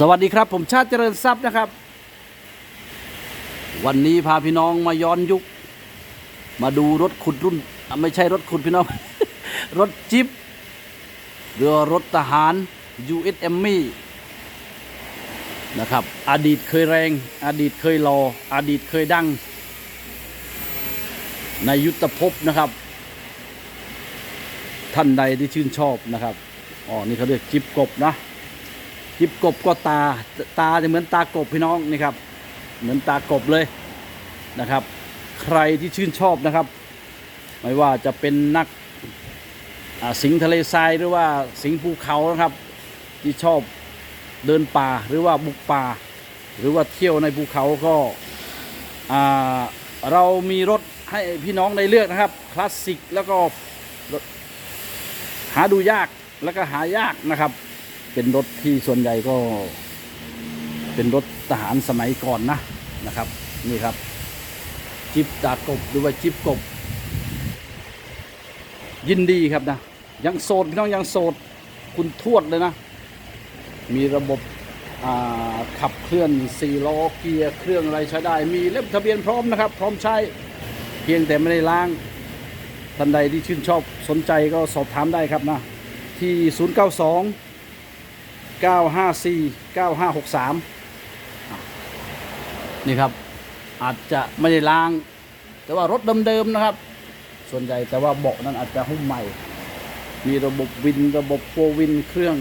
สวัสดีครับ ผมชาติเจริญทรัพย์นะครับ วันนี้พาพี่น้องมาย้อนยุค มาดูรถขุดรุ่น ไม่ใช่รถขุดพี่น้อง รถจิ๊บเรือรถทหาร USM มี่นะครับ อดีตเคยแรง อดีตเคยรอ อดีตเคยดัง ในยุทธภพนะครับ ท่านใดที่ชื่นชอบนะครับอ๋อนี่เขาเรียกจิ๊บกบนะ จิบกบก็ตาตาจะเหมือนตากบพี่น้องนี่ครับ เหมือนตากบเลยนะครับ ใครที่ชื่นชอบนะครับ ไม่ว่าจะเป็นนักสิงทะเลทรายหรือว่าสิงภูเขานะครับ ที่ชอบเดินป่าหรือว่าบุกป่า หรือว่าเที่ยวในภูเขาก็เรามีรถให้พี่น้องได้เลือกนะครับคลาสสิกแล้วก็หาดูยากแล้วก็หายากนะครับ เป็นรถที่ส่วนใหญ่ก็ เป็นรถทหารสมัยก่อนนะนะครับ นี่ครับ จิบตากบหรือว่าจิบกบ ยินดีครับนะ ยังโสดพี่น้องยังโสดคุณทวดเลยนะ มีระบบขับเคลื่อนสี่ล้อเกียร์เครื่องอะไรใช้ได้ มีเล่มทะเบียนพร้อมนะครับ พร้อมใช้เพียงแต่ไม่ได้ล้างท่านใดที่ชื่นชอบสนใจก็สอบถามได้ครับนะ ที่ 092 954 9563 นี่ครับ อาจจะไม่ได้ล้าง แต่ว่ารถเดิมๆนะครับ ส่วนใหญ่แต่ว่าเบาะนั้นอาจจะหุ้มใหม่ มีระบบวินระบบโฟวินเครื่อง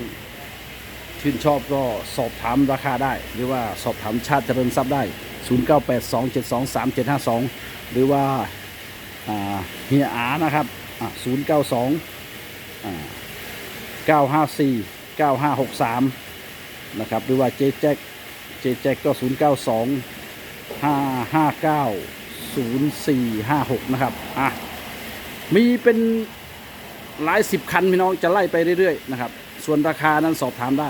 ชื่นชอบก็สอบถามราคาได้ หรือว่าสอบถามชาติเจริญทรัพย์ได้ 0982723722หรือว่าเฮียอานะครับ 092954 9563 นะครับ หรือว่าเจแจ็คเจแจ็คก็ 092 559 0456 นะครับ อะ มีเป็นหลายสิบคันพี่น้องจะไล่ไปเรื่อยๆ นะครับ ส่วนราคานั้นสอบถามได้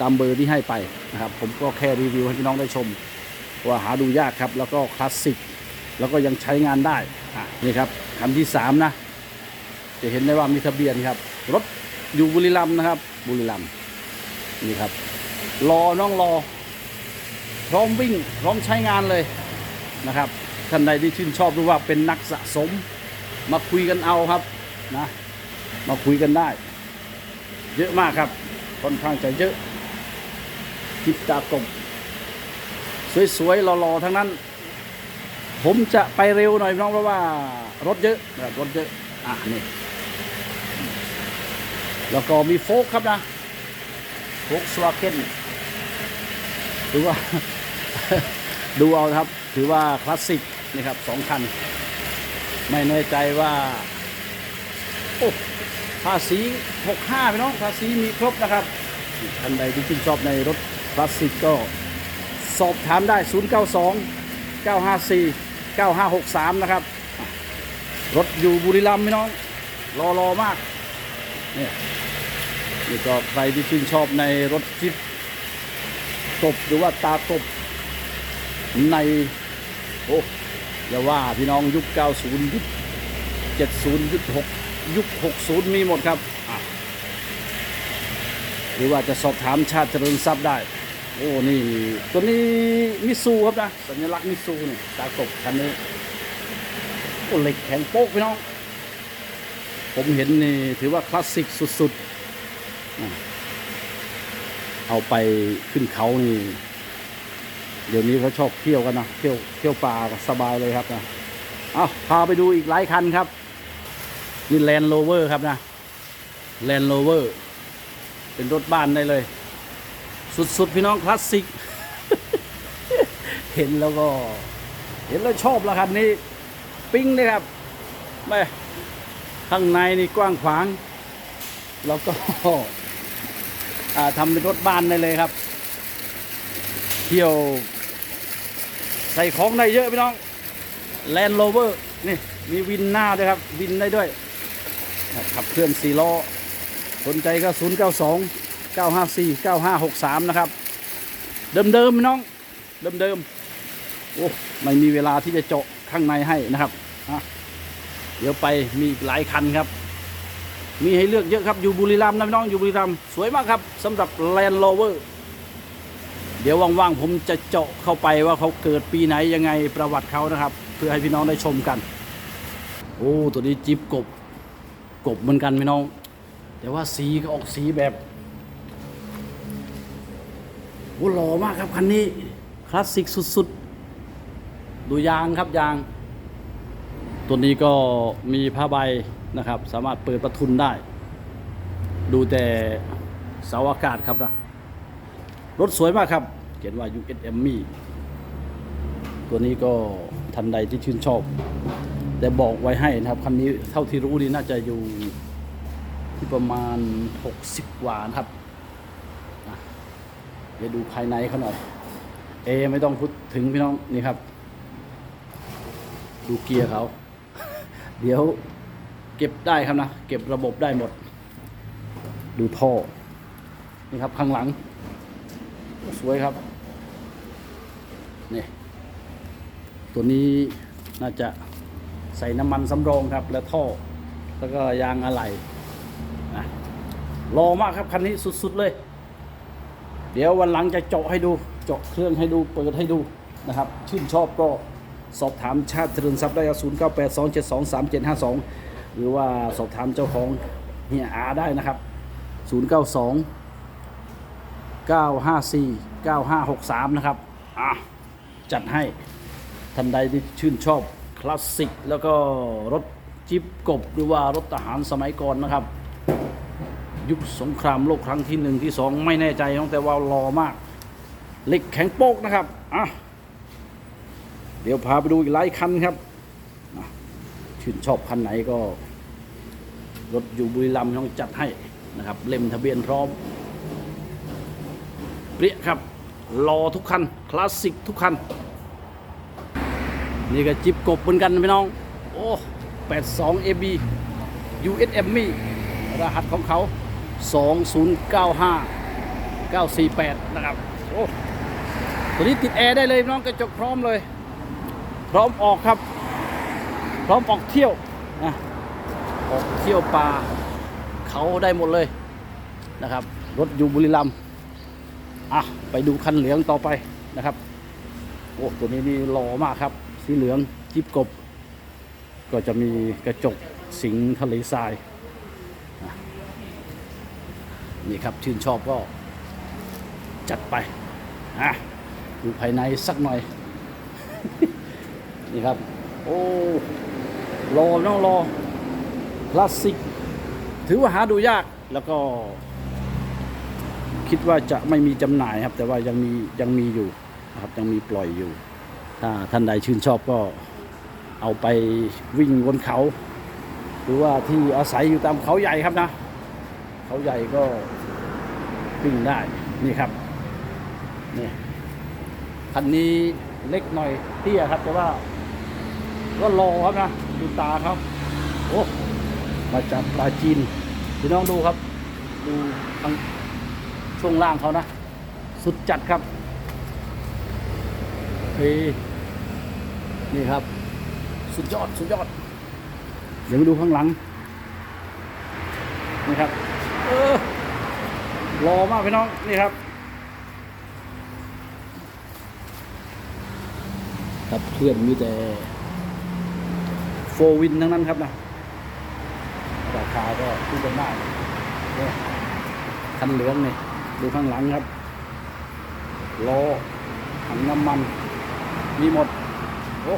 ตามเบอร์ที่ให้ไปนะครับ ผมก็แค่รีวิวให้พี่น้องได้ชม ว่าหาดูยากครับ แล้วก็คลาสสิก แล้วก็ยังใช้งานได้ อะ นี่ครับคันที่สามนะ จะเห็นได้ว่ามีทะเบียนครับ รถ อยู่บุรีรัมย์นะครับ บุรีรัมย์นี่ครับ รอน้องรอ พร้อมวิ่งพร้อมใช้งานเลยนะครับท่านใดที่ชื่นชอบหรือว่าเป็นนักสะสม มาคุยกันเอาครับนะมาคุยกันได้ เยอะมากครับค่อนข้างจะเยอะจิบจากบสวยๆรอๆทั้งนั้น ผมจะไปเร็วหน่อยน้องเพราะว่ารถเยอะนะครับรถเยอะอะนี่ แล้วก็มีโฟกครับนะโฟกสวาเกนถือว่า ดูเอาครับ ถือว่าคลาสสิกนี่ครับสองคัน ไม่แน่ใจว่า โอ้ภาษี65พี่น้องภาษีมีครบนะครับท่านใดที่ชื่นชอบในรถคลาสสิกก็สอบถามได้ 092 954 9563 นะครับ รถอยู่บุรีรัมย์พี่น้อง รอรอมากเนี่ย นี่ก็ใครที่ชื่นชอบในรถจิ๊บกบหรือว่าตากบใน โอ้อย่าว่าพี่น้องยุค 90 ยุค 70 ยุค 6 ยุค 60 มีหมดครับ หรือว่าจะสอบถามชาติเจริญทรัพย์ได้ โอ้นี่ ตัวนี้มิตซูครับนะ สัญลักษณ์มิตซูนี่ตากบคันนี้โอ้เหล็กแข็งโป๊กพี่น้อง ผมเห็นนี่ถือว่าคลาสสิกสุดๆ เอาไปขึ้นเขานี่ เดี๋ยวนี้เขาชอบเที่ยวกันนะเที่ยวเที่ยวป่าสบายเลยครับนะเอาพาไปดูอีกหลายคันครับ นี่แลนด์โรเวอร์ครับนะแลนด์โรเวอร์เป็นรถบ้านได้เลย สุดๆ พี่น้องคลาสสิก เห็นแล้วก็ เห็นแล้วชอบละคันนี้ ปิ้งเลยครับแม่ข้างในนี่กว้างขวาง แล้วก็ ทำเป็นรถบ้านได้เลยครับ เที่ยว ใส่ของได้เยอะพี่น้องแลนด์โรเวอร์นี่มีวินหน้าด้วยครับ วินได้ด้วย ขับเคลื่อนสี่ล้อ สนใจก็ 0 9 2 9 5 4 9 5 6 3 นะครับ เดิมๆพี่น้อง เดิมๆโอ้ไม่มีเวลาที่จะเจาะข้างในให้นะครับ เดี๋ยวไปมีอีกหลายคันครับ มีให้เลือกเยอะครับอยู่บุรีรัมย์นะพี่น้องอยู่บุรีรัมย์สวยมากครับสำหรับ Land Rover เดี๋ยวว่างๆผมจะเจาะเข้าไปว่าเขาเกิดปีไหนยังไงประวัติเขานะครับ เพื่อให้พี่น้องได้ชมกัน โอ้ตัวนี้จิบกบกบเหมือนกันพี่น้อง แต่ว่าสีก็ออกสีแบบโอ้หล่อมากครับคันนี้คลาสสิกสุดๆ ดูยางครับยาง ตัวนี้ก็มีผ้าใบ นะครับ สามารถเปิดประทุนได้ ดูแต่เสาอากาศครับนะรถสวยมากครับ เขียนว่า USM มีตัวนี้ก็ทันใดที่ชื่นชอบ แต่บอกไว้ให้นะครับคันนี้เท่าที่รู้นี่น่าจะอยู่ที่ประมาณ 60กว่านะครับเดี๋ยวดูภายในเขาหน่อย เอ ไม่ต้องพูดถึงพี่น้องนี่ครับ ดูเกียร์เขา เดี๋ยว เก็บได้ครับนะ เก็บระบบได้หมด ดูท่อ นี่ครับข้างหลัง สวยครับ นี่ ตัวนี้น่าจะใส่น้ำมันสำรองครับ และท่อ แล้วก็ยางอะไหล่นะรอมากครับคันนี้สุดๆเลย เดี๋ยววันหลังจะเจาะให้ดู เจาะเครื่องให้ดู เปิดให้ดูนะครับ ชื่นชอบก็สอบถามชาติเจริญทรัพย์ได้ศูนย์เก้าแปดสองเจ็ดสองสามเจ็ดห้าสอง หรือว่าสอบถามเจ้าของเฮียอาได้นะครับศูนย์เก้าสองเก้าห้าสี่เก้าห้าหกสามนะครับ อะ จัดให้ท่านใดที่ชื่นชอบคลาสสิก แล้วก็รถจิ๊บกบ หรือว่ารถทหารสมัยก่อนนะครับ ยุคสงครามโลกครั้งที่หนึ่งที่สองไม่แน่ใจน้องแต่ว่ารอมากเหล็กแข็งโป๊กนะครับ อะ เดี๋ยวพาไปดูอีกหลายคันครับ ชื่นชอบคันไหนก็รถอยู่บุรีรัมย์ต้องจัดให้นะครับ เล่มทะเบียนพร้อม เปรี้ยครับรอทุกคัน คลาสสิกทุกคัน นี่ก็จิบกบเหมือนกันพี่น้อง โอ้82 AB USM มีรหัสของเขา 2095 948 นะครับ โอ้ตัวนี้ติดแอร์ได้เลยพี่น้องกระจกพร้อมเลย พร้อมออกครับ พร้อมออกเที่ยวนะออกเที่ยวป่าเขาได้หมดเลยนะครับ รถอยู่บุรีรัมย์อะไปดูคันเหลืองต่อไปนะครับโอ้ตัวนี้นี่หล่อมากครับ สีเหลืองจิบกบ ก็จะมีกระจกสิงทะเลทรายนี่ครับชื่นชอบก็จัดไปอะดูภายในสักหน่อย นี่ครับ โอ้ รอน้องรอคลาสสิก ถือว่าหาดูยากแล้วก็ คิดว่าจะไม่มีจำหน่ายครับ แต่ว่ายังมียังมีอยู่นะครับยังมีปล่อยอยู่ ถ้าท่านใดชื่นชอบก็เอาไปวิ่งบนเขา หรือว่าที่อาศัยอยู่ตามเขาใหญ่ครับนะ เขาใหญ่ก็วิ่งได้นี่ครับนี่คันนี้เล็กหน่อยเตี้ยครับ แต่ว่าก็รอครับนะ ดูตาครับ โอ้มาจากปลาจีนพี่น้องดูครับ ดูทางช่วงล่างเขานะ สุดจัดครับเฮ้นี่ครับ สุดยอด สุดยอด เดี๋ยวมาดูข้างหลังนี่ครับเออรอมากพี่น้อง นี่ครับ ครับเพื่อนมีแต่ โฟวินทั้งนั้นครับนะราคาก็พูดกันได้เนี่ยคันเหลืองนี่ดูข้างหลังครับล้อถังน้ำมัน มีหมด โอ้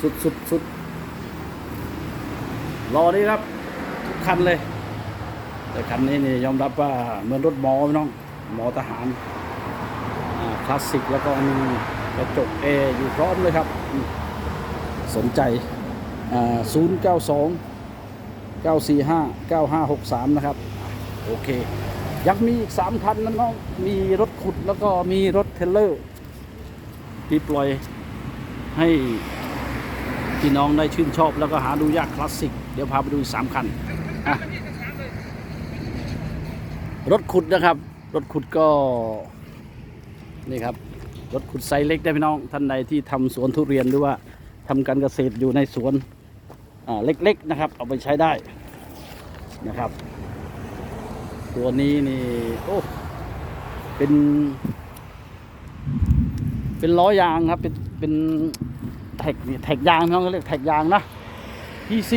สุดสุดสุดรอนี่ครับ ทุกคันเลย แต่คันนี้นี่ยอมรับว่าเหมือนรถหมอพี่น้อง หมอทหารคลาสสิกแล้วก็มีกระจกเออยู่พร้อมเลยครับ สนใจ อ่า092 945 9563นะครับ โอเค ยังมีอีก3คันนะน้องมีรถขุดแล้วก็มีรถเทรลเลอร์ ที่ปล่อยให้พี่น้องได้ชื่นชอบแล้วก็หาดูยากคลาสสิก เดี๋ยวพาไปดูอีก3คัน รถขุดนะครับ รถขุดก็นี่ครับรถขุดไซส์เล็กได้พี่น้องท่านใดที่ทำสวนทุเรียนหรือว่าทำการเกษตรอยู่ในสวน เล็กๆนะครับ เอาไปใช้ได้นะครับ ตัวนี้นี่โอ้เป็น เป็นล้อยางครับ เป็นเป็นแท็กนี่แท็กยางน้องเขาเรียกแท็กยางนะ PC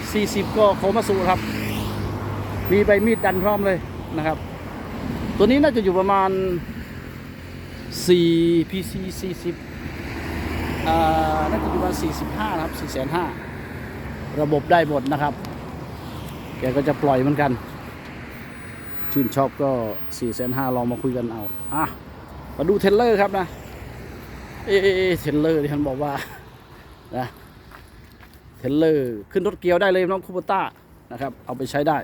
40 ก็โคมาสุครับ มีใบมีดดันพร้อมเลยนะครับ ตัวนี้น่าจะอยู่ประมาณ 4 PC 40อ่าน่าจะอยู่ประมาณ 45นะครับ4,500 ระบบได้หมดนะครับ แกก็จะปล่อยเหมือนกัน ชื่นชอบก็4,500ลองมาคุยกันเอาอะมาดูเทเลอร์ครับนะ เอเอะเทเลอร์ที่ท่านบอกว่านะเทเลอร์ขึ้นรถเกียวได้เลยน้องคูปต้านะครับ เอาไปใช้ได้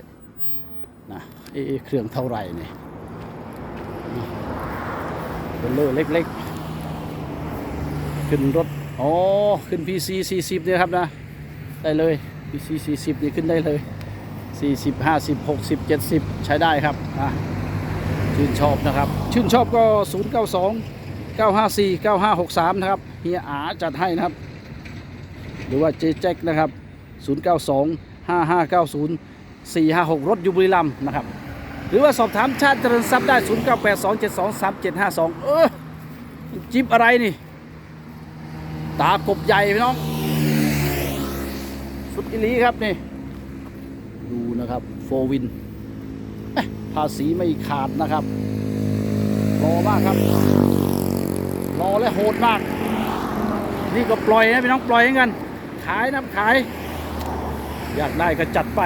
นะเอเครื่องเท่าไหร่เนี่ยเทเลอร์เล็กๆ ขึ้นรถอ๋อขึ้น PC 40เนี่ยครับนะ ได้เลย PC 40นี่ขึ้นได้เลย 40 50 60 70 ใช้ได้ครับอะชื่นชอบนะครับ ชื่นชอบก็ 092 954 9563 นะครับเฮียอาจัดให้นะครับ หรือว่าเจแจ็คนะครับ 092 5590 456 รถอยูบุรีรัมย์นะครับ หรือว่าสอบถามชาติเจริญทรัพย์ได้ 0982723752 เออจิ๊บอะไรนี่ ตากบใหญ่พี่น้อง สุดอิลีครับนี่ ดูนะครับโฟวินภาษีไม่ขาดนะครับรอมากครับรอและโหดมาก นี่ก็ปล่อยนะพี่น้องปล่อยให้กัน ขายนะขาย อยากได้ก็จัดไป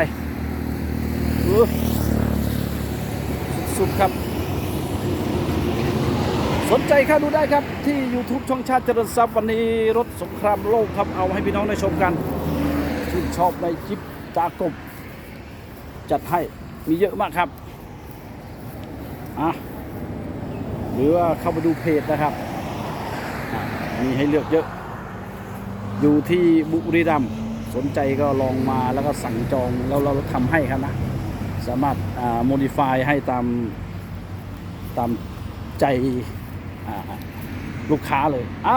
สุดครับ สนใจข้าดูได้ครับที่ YouTube ช่องชาติเจริญทรัพย์วันนี้รถสงครามโลกครับเอาให้พี่น้องได้ชมกัน ชอบในคลิปจากบจัดให้มีเยอะมากครับอะหรือว่าเข้ามาดูเพจนะครับ มีให้เลือกเยอะ อยู่ที่บุรีรัมย์สนใจก็ลองมาแล้วก็สั่งจองแล้วเราทำให้ครับนะ สามารถอ่า modify ให้ตามตามใจลูกค้าเลยอะ